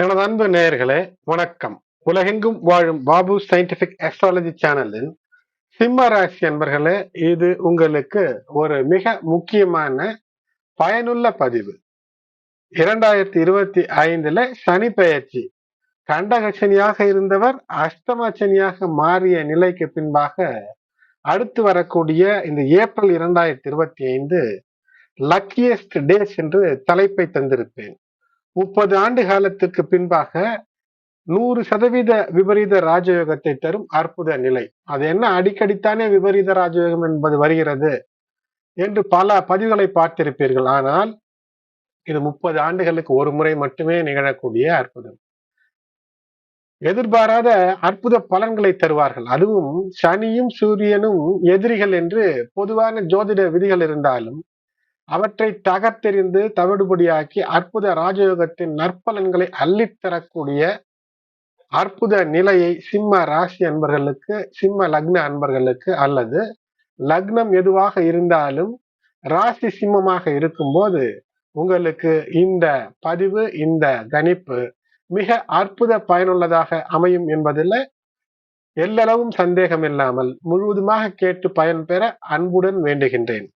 எனது அன்பு நேயர்களே வணக்கம். உலகெங்கும் வாழும் பாபு சயின்டிபிக் அஸ்ட்ராலஜி சேனலின் சிம்ம ராசி அன்பர்களே இது உங்களுக்கு ஒரு மிக முக்கியமான பயனுள்ள பதிவு. இரண்டாயிரத்தி இருபத்தி ஐந்துல சனி பெயர்ச்சி. கண்டகசனியாக இருந்தவர் அஷ்டமச்சனியாக மாறிய நிலைக்கு பின்பாக அடுத்து வரக்கூடிய இந்த ஏப்ரல் இரண்டாயிரத்தி இருபத்தி ஐந்து லக்கியஸ்ட் டேஸ் என்று தலைப்பை தந்திருப்பேன். முப்பது ஆண்டு காலத்துக்கு பின்பாக நூறு சதவீத விபரீத ராஜயோகத்தை தரும் அற்புத நிலை. அது என்ன அடிக்கடித்தானே விபரீத ராஜயோகம் என்பது வருகிறது என்று பல பதிவுகளை பார்த்திருப்பீர்கள். ஆனால் இது முப்பது ஆண்டுகளுக்கு ஒரு முறை மட்டுமே நிகழக்கூடிய அற்புதம். எதிர்பாராத அற்புத பலன்களை தருவார்கள். அதுவும் சனியும் சூரியனும் எதிரிகள் என்று பொதுவான ஜோதிட விதிகள் இருந்தாலும் அவற்றை தகர்த்தெறிந்து தவிடுபடியாக்கி அற்புத ராஜயோகத்தின் நற்பலன்களை அள்ளித்தரக்கூடிய அற்புத நிலையை சிம்ம ராசி அன்பர்களுக்கு சிம்ம லக்ன அன்பர்களுக்கு அல்லது லக்னம் எதுவாக இருந்தாலும் ராசி சிம்மமாக இருக்கும்போது உங்களுக்கு இந்த பதிவு இந்த கணிப்பு மிக அற்புத பயனுள்ளதாக அமையும் என்பதில் எல்லளவும் சந்தேகம் இல்லாமல் முழுவதுமாக கேட்டு பயன்பெற அன்புடன் வேண்டுகின்றேன்.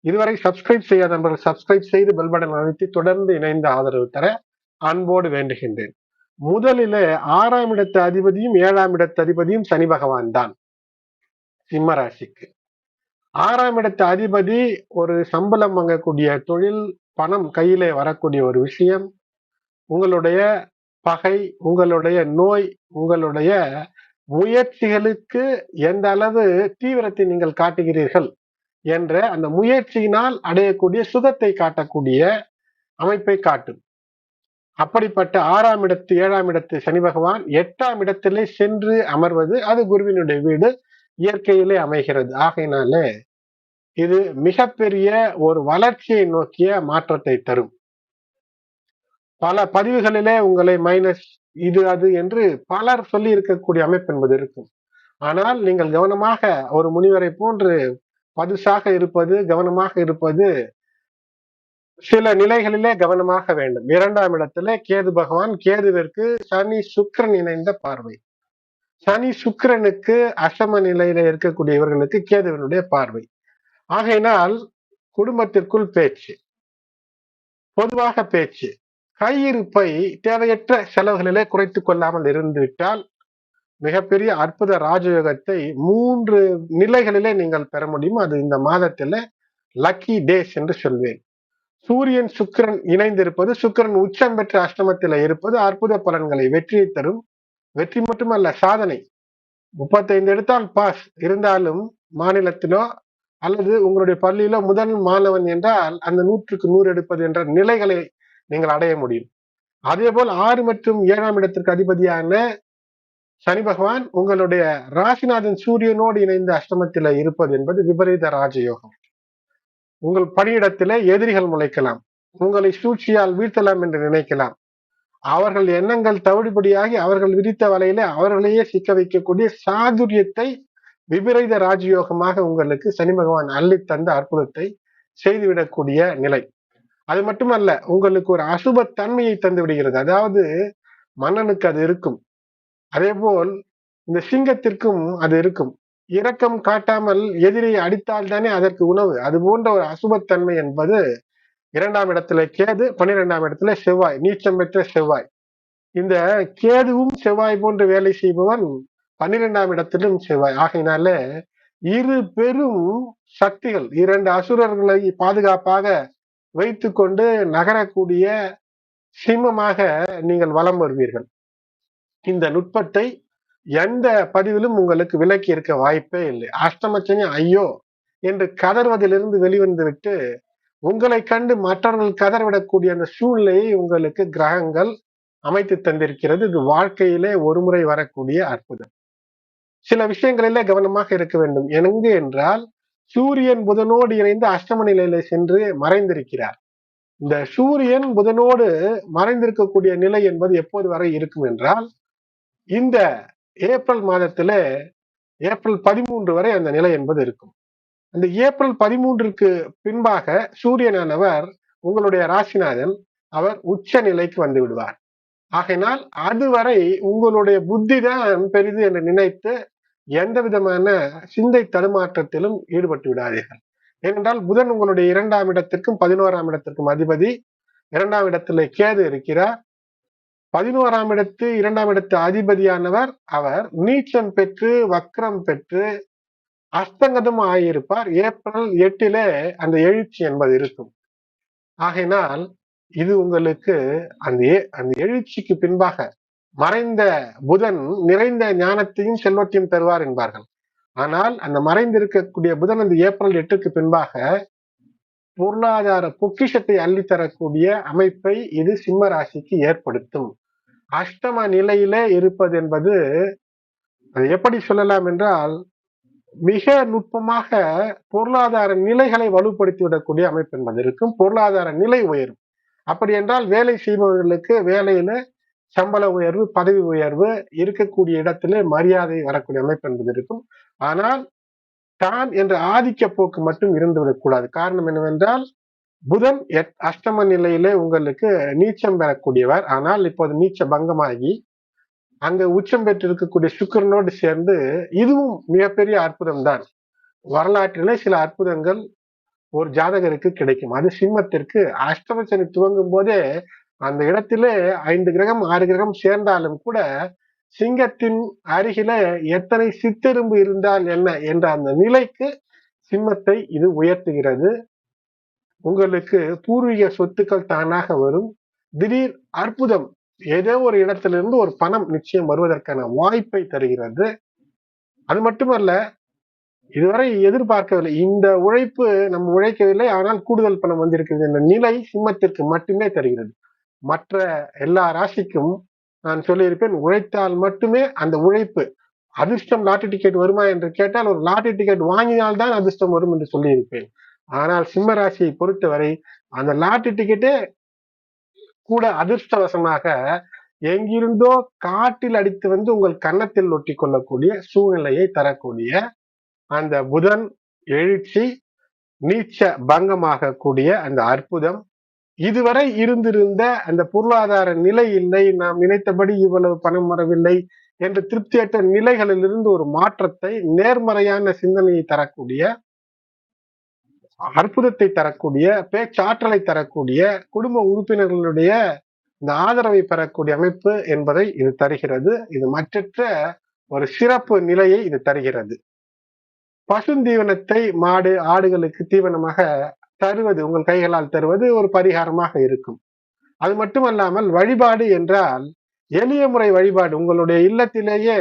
இதுவரை சப்ஸ்கிரைப் செய்யாத நண்பர்கள் சப்ஸ்கிரைப் செய்து பெல் பட்டன் அழுத்தி தொடர்ந்து இணைந்த ஆதரவு தர அன்போடு வேண்டுகின்றேன். முதலிலே ஆறாம் இடத்து அதிபதியும் ஏழாம் இடத்து அதிபதியும் சனி பகவான் தான். சிம்ம ராசிக்கு. ஆறாம் இடத்து அதிபதி ஒரு சம்பளம் வாங்கக்கூடிய தொழில் பணம் கையிலே வரக்கூடிய ஒரு விஷயம். உங்களுடைய பகை உங்களுடைய நோய் உங்களுடைய முயற்சிகளுக்கு எந்த அளவு தீவிரத்தை நீங்கள் காட்டுகிறீர்கள்? என்ற அந்த முயற்சியினால் அடையக்கூடிய சுகத்தை காட்டக்கூடிய அமைப்பை காட்டும். அப்படிப்பட்ட ஆறாம் இடத்து ஏழாம் இடத்து சனி பகவான் எட்டாம் இடத்திலே சென்று அமர்வது அது குருவினுடைய வீடு இயற்கையிலே அமைகிறது. ஆகையினாலே இது மிகப்பெரிய ஒரு வளர்ச்சியை நோக்கிய மாற்றத்தை தரும். பல பதிவுகளிலே உங்களை மைனஸ் இது அது என்று பலர் சொல்லி இருக்கக்கூடிய அமைப்பு என்பது இருக்கும். ஆனால் நீங்கள் கவனமாக ஒரு முனிவரை போன்று பதுசாக இருப்பது கவனமாக இருப்பது சில நிலைகளிலே கவனமாக வேண்டும். இரண்டாம் இடத்துல கேது பகவான் கேதுவிற்கு சனி சுக்கரன் இணைந்த பார்வை. சனி சுக்கரனுக்கு அசம நிலையில இருக்கக்கூடியவர்களுக்கு கேதுவனுடைய பார்வை. ஆகையினால் குடும்பத்திற்குள் பேச்சு பொதுவாக பேச்சு கையிருப்பை தேவையற்ற செலவுகளிலே குறைத்து கொள்ளாமல் இருந்துவிட்டால் மிகப்பெரிய அற்புத ராஜயோகத்தை மூன்று நிலைகளிலே நீங்கள் பெற முடியும் அது இந்த மாதத்துல லக்கி டேஸ் என்று சொல்வேன். சூரியன் சுக்கரன் இணைந்திருப்பது சுக்கரன் உச்சம் பெற்ற அஷ்டமத்தில் இருப்பது அற்புத பலன்களை வெற்றியை தரும். வெற்றி மட்டுமல்ல சாதனை. முப்பத்தைந்து எடுத்தால் பாஸ். இருந்தாலும் மாநிலத்திலோ அல்லது உங்களுடைய பள்ளியிலோ முதல் மாணவன் என்றால் அந்த நூற்றுக்கு நூறு எடுப்பது என்ற நிலைகளை நீங்கள் அடைய முடியும். அதே போல் ஆறு மற்றும் ஏழாம் இடத்திற்கு அதிபதியான சனி பகவான் உங்களுடைய ராசிநாதன் சூரியனோடு இணைந்த அஷ்டமத்தில இருப்பது என்பது விபரீத ராஜயோகம். உங்கள் பணியிடத்திலே எதிரிகள் முளைக்கலாம். உங்களை சூழ்ச்சியால் வீழ்த்தலாம் என்று நினைக்கலாம். அவர்கள் எண்ணங்கள் தவிடுபடியாகி அவர்கள் விதித்த வலையில அவர்களையே சிக்க வைக்கக்கூடிய சாதுரியத்தை விபரீத ராஜயோகமாக உங்களுக்கு சனி பகவான் அள்ளி தந்த அற்புதத்தை செய்துவிடக்கூடிய நிலை. அது மட்டுமல்ல உங்களுக்கு ஒரு அசுபத் தன்மையை தந்து விடுகிறது அதாவது மன்னனுக்கு அது இருக்கும். அதே போல் இந்த சிங்கத்திற்கும் அது இருக்கும். இரக்கம் காட்டாமல் எதிரி அடித்தால் தானே அதற்கு உணவு. அது போன்ற ஒரு அசுபத்தன்மை என்பது இரண்டாம் இடத்துல கேது பன்னிரெண்டாம் இடத்துல செவ்வாய் நீச்சம் பெற்ற செவ்வாய். இந்த கேதுவும் செவ்வாய் போன்று வேலை செய்பவன் பன்னிரெண்டாம் இடத்திலும் செவ்வாய். ஆகையினால இரு பெரும் சக்திகள் இரண்டு அசுரர்களை பாதுகாப்பாக வைத்து கொண்டு நகரக்கூடிய சிம்மமாக நீங்கள் வலம் வருவீர்கள். இந்த நுட்பத்தை எந்த பதிவிலும் உங்களுக்கு விலக்கி இருக்க வாய்ப்பே இல்லை. அஷ்டமச்சனி ஐயோ! என்று கதறுவதிலிருந்து வெளிவந்து விட்டு உங்களை கண்டு மற்றவர்கள் கதறவிடக்கூடிய அந்த சூழ்நிலையை உங்களுக்கு கிரகங்கள் அமைத்து தந்திருக்கிறது. இது வாழ்க்கையிலே ஒரு முறை வரக்கூடிய அற்புதம். சில விஷயங்களிலே கவனமாக இருக்க வேண்டும். எங்கு என்றால் சூரியன் புதனோடு இணைந்து அஷ்டம நிலையில சென்று மறைந்திருக்கிறார். இந்த சூரியன் புதனோடு மறைந்திருக்கக்கூடிய நிலை என்பது எப்போது வரை இருக்கும் என்றால் இந்த ஏப்ரல் மாதத்துல ஏப்ரல் பதிமூன்று வரை அந்த நிலை என்பது இருக்கும். அந்த ஏப்ரல் பதிமூன்றுக்கு பின்பாக சூரியனானவர் உங்களுடைய ராசிநாதன் அவர் உச்ச நிலைக்கு வந்து விடுவார். ஆகையினால் அதுவரை உங்களுடைய புத்தி தான் பெரிது என்று நினைத்து எந்த விதமான சிந்தை தடுமாற்றத்திலும் ஈடுபட்டு விடாதீர்கள். ஏனென்றால் புதன் உங்களுடைய இரண்டாம் இடத்திற்கும் பதினோராம் இடத்திற்கும் அதிபதி. இரண்டாம் இடத்துல கேது இருக்கிறார். பதினோராம் இடத்து இரண்டாம் இடத்து அதிபதியானவர் அவர். நீச்சம் பெற்று வக்ரம் பெற்று அஸ்தங்கதம் ஆகியிருப்பார். ஏப்ரல் எட்டிலே அந்த எழுச்சி என்பது இருக்கும். ஆகையினால் இது உங்களுக்கு அந்த அந்த எழுச்சிக்கு பின்பாக மறைந்த புதன் நிறைந்த ஞானத்தையும் செல்வத்தையும் தருவார் என்பார்கள். ஆனால் அந்த மறைந்திருக்கக்கூடிய புதன் அந்த ஏப்ரல் எட்டுக்கு பின்பாக பொருளாதார பொக்கிஷத்தை அள்ளித்தரக்கூடிய அமைப்பை இது சிம்ம ராசிக்கு ஏற்படுத்தும். அஷ்டம நிலையிலே இருப்பது என்பது அது எப்படி சொல்லலாம் என்றால் மிக நுட்பமாக பொருளாதார நிலைகளை வலுப்படுத்தி விடக்கூடிய அமைப்பு என்பது இருக்கும். பொருளாதார நிலை உயரும் அப்படி என்றால் வேலை செய்பவர்களுக்கு வேலையில சம்பள உயர்வு பதவி உயர்வு இருக்கக்கூடிய இடத்திலே மரியாதை வரக்கூடிய அமைப்பு என்பது இருக்கும். ஆனால் தான் என்ற ஆதிக்க போக்கு மட்டும் இருந்துவிடக் கூடாது. காரணம் என்னவென்றால் புதன் அஷ்டம நிலையிலே உங்களுக்கு நீச்சம் பெறக்கூடியவர். ஆனால் இப்போது நீச்ச பங்கமாகி அங்க உச்சம் பெற்றிருக்கக்கூடிய சுக்கரனோடு சேர்ந்து இதுவும் மிகப்பெரிய அற்புதம் தான் வரலாற்றிலே சில அற்புதங்கள் ஒரு ஜாதகருக்கு கிடைக்கும். அது சிம்மத்திற்கு அஷ்டமசனி துவங்கும் போதே அந்த இடத்திலே ஐந்து கிரகம் ஆறு கிரகம் சேர்ந்தாலும் கூட சிங்கத்தின் அருகில எத்தனை சித்தெரும்பு இருந்தால் என்ன என்ற அந்த நிலைக்கு சிம்மத்தை இது உயர்த்துகிறது. உங்களுக்கு பூர்வீக சொத்துக்கள் தானாக வரும். திடீர் அற்புதம் ஏதோ ஒரு இடத்திலிருந்து ஒரு பணம் நிச்சயம் வருவதற்கான வாய்ப்பை தருகிறது. அது மட்டுமல்ல இதுவரை எதிர்பார்க்கவில்லை. இந்த உழைப்பு நம்ம உழைக்கவில்லை ஆனால் கூடுதல் பணம் வந்திருக்கிறது என்ற நிலை சிம்மத்திற்கு மட்டுமே தருகிறது. மற்ற எல்லா ராசிக்கும் நான் சொல்லியிருப்பேன் உழைத்தால் மட்டுமே அந்த உழைப்பு அதிர்ஷ்டம் லாட்டரி டிக்கெட் வருமா என்று கேட்டால் ஒரு லாட்டரி டிக்கெட் வாங்கினால்தான் அதிர்ஷ்டம் வரும் என்று சொல்லியிருப்பேன். ஆனால் சிம்ம ராசியை பொறுத்தவரை அந்த லாட்டரி டிக்கெட்டே கூட அதிர்ஷ்டவசமாக எங்கிருந்தோ காட்டில் அடித்து வந்து உங்கள் கன்னத்தில் ஒட்டி கொள்ளக்கூடிய சூழ்நிலையை தரக்கூடிய அந்த புதன் எழுச்சி நீச்ச பங்கமாக கூடிய அந்த அற்புதம். இதுவரை இருந்திருந்த அந்த பொருளாதார நிலை இல்லை நாம் நினைத்தபடி இவ்வளவு பணம் வரவில்லை என்று திருப்தியற்ற நிலைகளிலிருந்து ஒரு மாற்றத்தை நேர்மறையான சிந்தனையை தரக்கூடிய அற்புதத்தை தரக்கூடிய பேச்சாற்றலை தரக்கூடிய குடும்ப உறுப்பினர்களுடைய இந்த ஆதரவை பெறக்கூடிய அமைப்பு என்பதை இது தருகிறது. இது மற்றற்ற ஒரு சிறப்பு நிலையை இது தருகிறது. பசுந்தீவனத்தை மாடு ஆடுகளுக்கு தீவனமாக தருவது உங்கள் கைகளால் தருவது ஒரு பரிகாரமாக இருக்கும். அது மட்டுமல்லாமல் வழிபாடு என்றால் எளிய முறை வழிபாடு உங்களுடைய இல்லத்திலேயே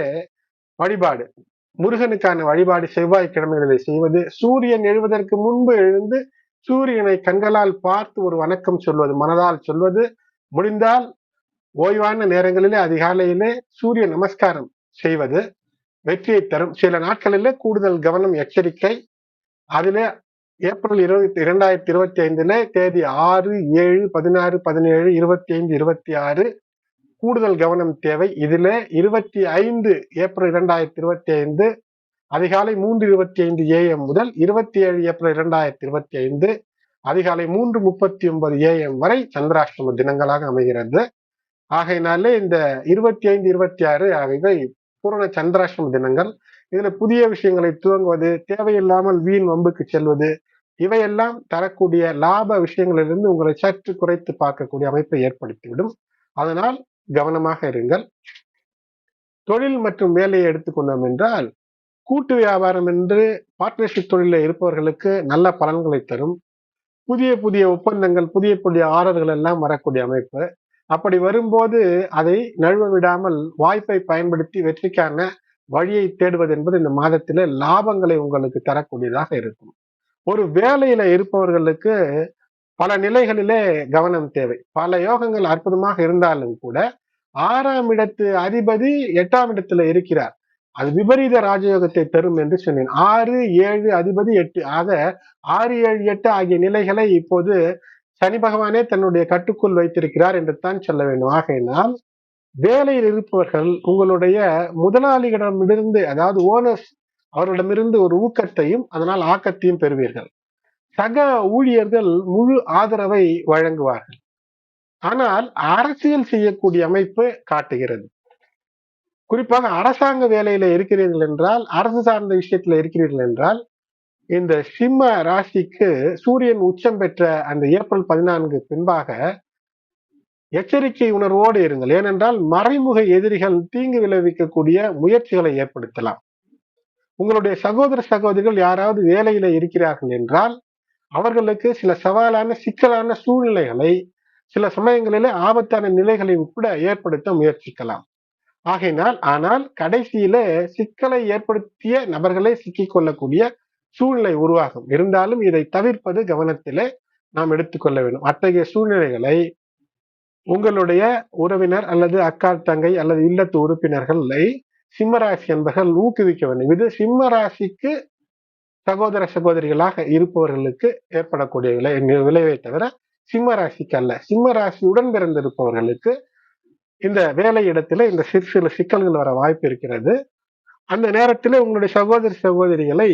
வழிபாடு. முருகனுக்கான வழிபாடு செவ்வாய்க்கிழமைகளில் செய்வது. சூரியன் எழுவதற்கு முன்பு எழுந்து சூரியனை கண்களால் பார்த்து ஒரு வணக்கம் சொல்வது மனதால் சொல்வது. முடிந்தால் ஓய்வான நேரங்களிலே அதிகாலையிலே சூரிய நமஸ்காரம் செய்வது வெற்றியை தரும். சில நாட்களிலே கூடுதல் கவனம் எச்சரிக்கை. அதிலே ஏப்ரல் இருபத்தி இரண்டாயிரத்தி இருபத்தி ஐந்துல தேதி ஆறு ஏழு பதினாறு பதினேழு இருபத்தி ஐந்து இருபத்தி ஆறு. கூடுதல் கவனம் தேவை. இதுல இருபத்தி ஐந்து ஏப்ரல் இரண்டாயிரத்தி இருபத்தி ஐந்து அதிகாலை மூன்று இருபத்தி ஐந்து ஏஎம் முதல் இருபத்தி ஏழு ஏப்ரல் இரண்டாயிரத்தி இருபத்தி ஐந்து அதிகாலை மூன்று முப்பத்தி ஒன்பது ஏஎம் வரை சந்திராஷ்டம தினங்களாக அமைகிறது. ஆகையினாலே இந்த இருபத்தி ஐந்து இருபத்தி ஆறு ஆகியவை பூரண சந்திராஷ்டம தினங்கள். இதுல புதிய விஷயங்களை துவங்குவது தேவையில்லாமல் வீண் வம்புக்கு செல்வது இவையெல்லாம் தரக்கூடிய லாப விஷயங்களிலிருந்து உங்களை சற்று குறைத்து பார்க்கக்கூடிய அமைப்பை ஏற்படுத்திவிடும். அதனால் கவனமாக இருங்கள். தொழில் மற்றும் வேலையை எடுத்துக்கொண்டோம் என்றால் கூட்டு வியாபாரம் என்று பார்ட்னர்ஷிப் தொழிலில் இருப்பவர்களுக்கு நல்ல பலன்களை தரும். புதிய புதிய ஒப்பந்தங்கள் புதிய புதிய ஆர்டர்கள் எல்லாம் வரக்கூடிய அமைப்பு. அப்படி வரும்போது அதை நழுவ விடாமல் வாய்ப்பை பயன்படுத்தி வெற்றிக்கான வழியை தேடுவது என்பது இந்த மாதத்தில் லாபங்களை உங்களுக்கு தரக்கூடியதாக இருக்கும். ஒரு வேலையில இருப்பவர்களுக்கு பல நிலைகளிலே கவனம் தேவை. பல யோகங்கள் அற்புதமாக இருந்தாலும் கூட ஆறாம் இடத்து அதிபதி எட்டாம் இடத்துல இருக்கிறார். அது விபரீத ராஜயோகத்தை தரும் என்று சொன்னேன். ஆறு ஏழு அதிபதி எட்டு. ஆக ஆறு ஏழு எட்டு ஆகிய நிலைகளை இப்போது சனி பகவானே தன்னுடைய கட்டுக்குள் வைத்திருக்கிறார் என்று தான் சொல்ல வேண்டும். ஆகையினால் வேலையில் இருப்பவர்கள் உங்களுடைய முதலாளிகளிடமிருந்து அதாவது ஓனர்ஸ் அவர்களிடமிருந்து ஒரு ஊக்கத்தையும் அதனால் ஆக்கத்தையும் பெறுவீர்கள். சக ஊழியர்கள் முழு ஆதரவை வழங்குவார்கள். ஆனால் அரசியல் செய்யக்கூடிய அமைப்பு காட்டுகிறது. குறிப்பாக அரசாங்க வேலையில இருக்கிறீர்கள் என்றால் அரசு சார்ந்த விஷயத்துல இருக்கிறீர்கள் என்றால் இந்த சிம்ம ராசிக்கு சூரியன் உச்சம் பெற்ற அந்த ஏப்ரல் பதினான்கு பின்பாக எச்சரிக்கை உணர்வோடு இருங்கள். ஏனென்றால் மறைமுக எதிரிகள் தீங்கு விளைவிக்கக்கூடிய முயற்சிகளை ஏற்படுத்தலாம். உங்களுடைய சகோதர சகோதரிகள் யாராவது வேலையில இருக்கிறார்கள் என்றால் அவர்களுக்கு சில சவாலான சிக்கலான சூழ்நிலைகளை சில சமயங்களிலே ஆபத்தான நிலைகளை கூட ஏற்படுத்த முயற்சிக்கலாம். ஆகையினால் ஆனால் கடைசியில சிக்கலை ஏற்படுத்திய நபர்களை சிக்கிக் கொள்ளக்கூடிய சூழ்நிலை உருவாகும். இருந்தாலும் இதை தவிர்ப்பது கவனத்திலே நாம் எடுத்துக்கொள்ள வேண்டும். அத்தகைய சூழ்நிலைகளை உங்களுடைய உறவினர் அல்லது அக்கா தங்கை அல்லது இல்லத்து உறுப்பினர்களை சிம்மராசி என்பர்கள் ஊக்குவிக்க வேண்டும். இது சிம்மராசிக்கு சகோதர சகோதரிகளாக இருப்பவர்களுக்கு ஏற்படக்கூடிய விளை விளைவை தவிர சிம்ம ராசிக்கு அல்ல. சிம்ம ராசியுடன் பிறந்திருப்பவர்களுக்கு இந்த வேலை இடத்துல இந்த சிறு சில சிக்கல்கள் வர வாய்ப்பு இருக்கிறது. அந்த நேரத்தில் உங்களுடைய சகோதரி சகோதரிகளை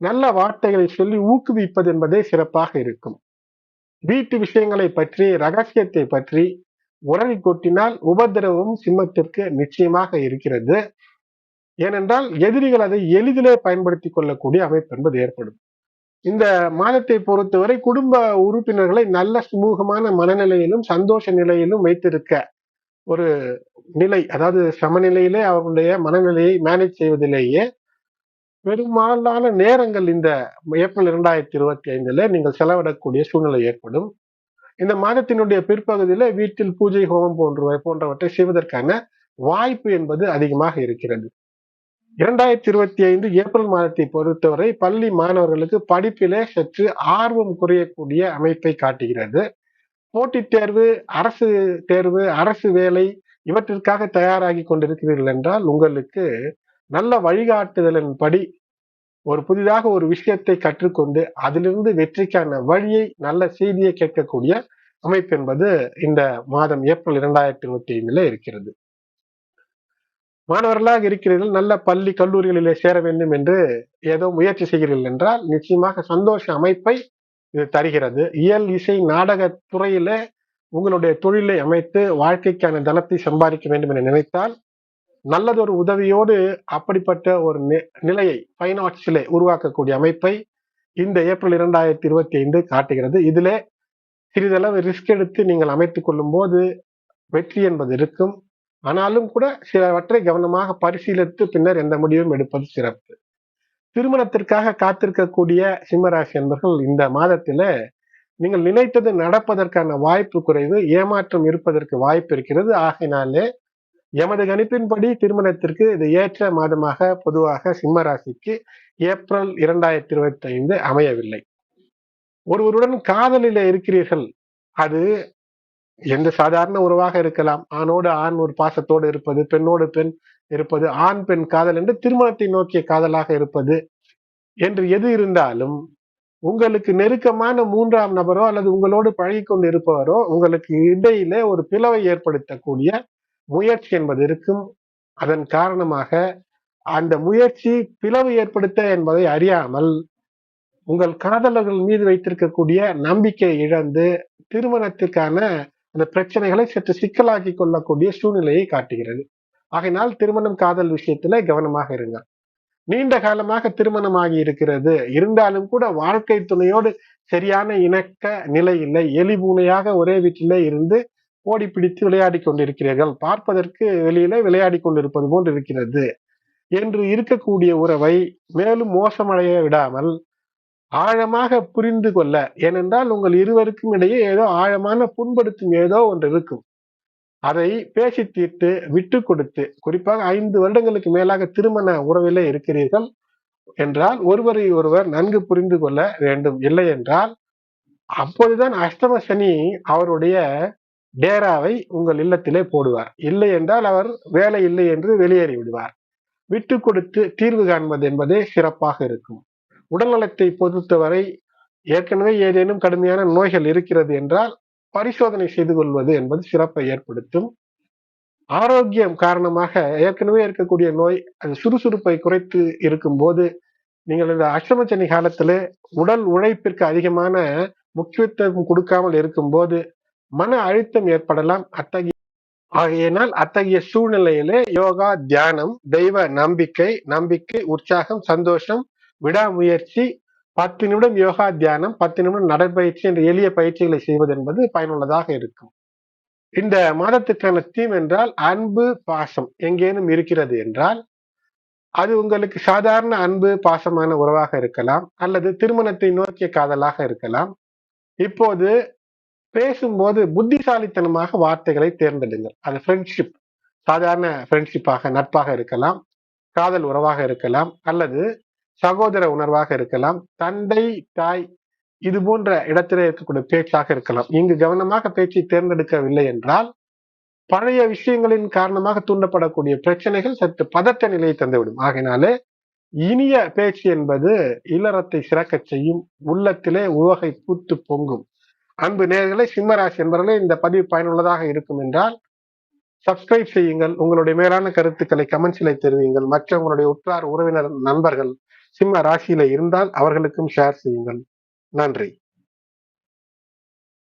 நல்ல வார்த்தைகளை சொல்லி ஊக்குவிப்பது என்பதே சிறப்பாக இருக்கும். வீட்டு விஷயங்களை பற்றி ரகசியத்தை பற்றி உரவி கொட்டினால் உபதிரவம் சிம்மத்திற்கு நிச்சயமாக இருக்கிறது. ஏனென்றால் எதிரிகள் அதை எளிதிலே பயன்படுத்தி கொள்ளக்கூடிய அமைப்பு என்பது ஏற்படும். இந்த மாதத்தை பொறுத்தவரை குடும்ப உறுப்பினர்களை நல்ல சுமூகமான மனநிலையிலும் சந்தோஷ நிலையிலும் வைத்திருக்க ஒரு நிலை அதாவது சமநிலையிலே அவர்களுடைய மனநிலையை மேனேஜ் செய்வதிலேயே பெரும்பாலான நேரங்கள் இந்த ஏப்ரல் இரண்டாயிரத்தி இருபத்தி ஐந்துல நீங்கள் செலவிடக்கூடிய சூழ்நிலை ஏற்படும். இந்த மாதத்தினுடைய பிற்பகுதியில வீட்டில் பூஜை ஹோமம் போன்ற போன்றவற்றை செய்வதற்கான வாய்ப்பு என்பது அதிகமாக இருக்கிறது. இரண்டாயிரத்தி இருபத்தி ஐந்து ஏப்ரல் மாதத்தை பொறுத்தவரை பள்ளி மாணவர்களுக்கு படிப்பிலே சற்று ஆர்வம் குறையக்கூடிய அமைப்பை காட்டுகிறது. போட்டித் தேர்வு அரசு தேர்வு அரசு வேலை இவற்றிற்காக தயாராகி கொண்டிருக்கிறீர்கள் என்றால் உங்களுக்கு நல்ல வழிகாட்டுதலின்படி ஒரு புதிதாக ஒரு விஷயத்தை கற்றுக்கொண்டு அதிலிருந்து வெற்றிக்கான வழியை நல்ல செய்தியை கேட்கக்கூடிய அமைப்பு என்பது இந்த மாதம் ஏப்ரல் இரண்டாயிரத்தி இருபத்தி ஐந்துல இருக்கிறது. மாணவர்களாக இருக்கிறீர்கள் நல்ல பள்ளி கல்லூரிகளிலே சேர வேண்டும் என்று ஏதோ முயற்சி செய்கிறீர்கள் என்றால் நிச்சயமாக சந்தோஷ அமைப்பை இது தருகிறது. இயல் இசை நாடக துறையில உங்களுடைய தொழிலை அமைத்து வாழ்க்கைக்கான தனத்தை சம்பாதிக்க வேண்டும் என நினைத்தால் நல்லதொரு உதவியோடு அப்படிப்பட்ட ஒரு நிலையை ஃபைன் ஆர்ட்ஸிலே உருவாக்கக்கூடிய அமைப்பை இந்த ஏப்ரல் இரண்டாயிரத்தி இருபத்தி ஐந்து காட்டுகிறது. இதிலே சிறிதளவு ரிஸ்க் எடுத்து நீங்கள் அமைத்துக் கொள்ளும் போது வெற்றி என்பது இருக்கும். ஆனாலும் கூட சிலவற்றை கவனமாக பரிசீலித்து பின்னர் எந்த முடிவும் எடுப்பது சிறப்பு. திருமணத்திற்காக காத்திருக்கக்கூடிய சிம்மராசி என்பர்கள் இந்த மாதத்தில நீங்கள் நினைத்தது நடப்பதற்கான வாய்ப்பு குறைவு ஏமாற்றம் இருப்பதற்கு வாய்ப்பு இருக்கிறது. ஆகினாலே எமது கணிப்பின்படி திருமணத்திற்கு இது ஏற்ற மாதமாக பொதுவாக சிம்மராசிக்கு ஏப்ரல் இரண்டாயிரத்தி இருபத்தி ஐந்து அமையவில்லை. ஒருவருடன் காதலில இருக்கிறீர்கள் அது எந்த சாதாரண உறவாக இருக்கலாம். ஆணோடு ஆண் ஒரு பாசத்தோடு இருப்பது பெண்ணோடு பெண் இருப்பது ஆண் பெண் காதல் என்று திருமணத்தை நோக்கிய காதலாக இருப்பது என்று எது இருந்தாலும் உங்களுக்கு நெருக்கமான மூன்றாம் நபரோ அல்லது உங்களோடு பழகி கொண்டு இருப்பவரோ உங்களுக்கு இடையில ஒரு பிளவை ஏற்படுத்தக்கூடிய முயற்சி என்பது இருக்கும். அதன் காரணமாக அந்த முயற்சி பிளவு ஏற்படுத்த என்பதை அறியாமல் உங்கள் காதலர்கள் மீது வைத்திருக்கக்கூடிய நம்பிக்கை இழந்து திருமணத்திற்கான அந்த பிரச்சனைகளை சற்று சிக்கலாக்கி கொள்ளக்கூடிய சூழ்நிலையை காட்டுகிறது. ஆகையினால் திருமணம் காதல் விஷயத்துல கவனமாக இருங்கள் நீண்ட காலமாக திருமணம் ஆகி இருக்கிறது. இருந்தாலும் கூட வாழ்க்கை துணையோடு சரியான இணக்க நிலை இல்லை. எலிபூனையாக ஒரே வீட்டிலே இருந்து ஓடி பிடித்து விளையாடி கொண்டிருக்கிறீர்கள். பார்ப்பதற்கு வெளியில விளையாடி கொண்டிருப்பது போன்று இருக்கிறது. என்று இருக்கக்கூடிய உறவை மேலும் மோசமடைய விடாமல் ஆழமாக புரிந்து கொள்ள. ஏனென்றால் உங்கள் இருவருக்கும் இடையே ஏதோ ஆழமான புண்படுத்தும் ஏதோ ஒன்று இருக்கும். அதை பேசி தீர்த்து விட்டு கொடுத்து குறிப்பாக ஐந்து வருடங்களுக்கு மேலாக திருமண உறவிலே இருக்கிறீர்கள் என்றால் ஒருவரை ஒருவர் நன்கு புரிந்து கொள்ள வேண்டும். இல்லை என்றால் அப்போதுதான் அஷ்டம சனி அவருடைய டேராவை உங்கள் இல்லத்திலே போடுவார். இல்லை என்றால் அவர் வேலை இல்லை என்று வெளியேறி விடுவார் விட்டு கொடுத்து தீர்வு காண்பது என்பதே சிறப்பாக இருக்கும். உடல்நலத்தை பொறுத்தவரை ஏற்கனவே ஏதேனும் கடுமையான நோய்கள் இருக்கிறது என்றால் பரிசோதனை செய்து கொள்வது என்பது சிறப்பை ஏற்படுத்தும். ஆரோக்கியம் காரணமாக ஏற்கனவே இருக்கக்கூடிய நோய் அது சுறுசுறுப்பை குறைத்து இருக்கும் போது நீங்கள் இந்த அஷ்டமச்சனி காலத்தில் உடல் உழைப்பிற்கு அதிகமான முக்கியத்துவம் கொடுக்காமல் இருக்கும்போது மன அழுத்தம் ஏற்படலாம். அத்தகைய ஆகையினால் அத்தகைய சூழ்நிலையிலே யோகா தியானம் தெய்வ நம்பிக்கை நம்பிக்கை உற்சாகம் சந்தோஷம் விடாமுயற்சி பத்து நிமிடம் யோகா தியானம் பத்து நிமிடம் நடைப்பயிற்சி என்ற எளிய பயிற்சிகளை செய்வது என்பது பயனுள்ளதாக இருக்கும். இந்த மாதத்துக்கான தீம் என்றால் அன்பு பாசம் எங்கேனும் இருக்கிறது என்றால் அது உங்களுக்கு சாதாரண அன்பு பாசமான உறவாக இருக்கலாம் அல்லது திருமணத்தை நோக்கிய காதலாக இருக்கலாம். இப்போது பேசும்போது புத்திசாலித்தனமாக வார்த்தைகளை தேர்ந்தெடுங்கள். அது ஃப்ரெண்ட்ஷிப் சாதாரண ஃப்ரெண்ட்ஷிப்பாக நட்பாக இருக்கலாம் காதல் உறவாக இருக்கலாம் அல்லது சகோதர உணர்வாக இருக்கலாம் தந்தை தாய் இது போன்ற இடத்திலே இருக்கக்கூடிய பேச்சாக இருக்கலாம். இங்கு கவனமாக பேச்சை தேர்ந்தெடுக்கவில்லை என்றால் பழைய விஷயங்களின் காரணமாக தூண்டப்படக்கூடிய பிரச்சனைகள் சற்று பதட்ட நிலையை தந்துவிடும். ஆகினாலே இனிய பேச்சு என்பது இல்லறத்தை சிறக்கச் செய்யும் உள்ளத்திலே உவகை பூத்து பொங்கும். அன்பு நேர்களை சிம்மராசி என்பவர்களே இந்த பதிவு பயனுள்ளதாக இருக்கும் என்றால் சப்ஸ்கிரைப் செய்யுங்கள். உங்களுடைய மேலான கருத்துக்களை கமெண்ட்ஸில் தெரிவிங்கள் மற்ற உங்களுடைய உற்றார் உறவினர் நண்பர்கள் சிம்ம ராசியில இருந்தால் அவர்களுக்கும் ஷேர் செய்யுங்கள். நன்றி.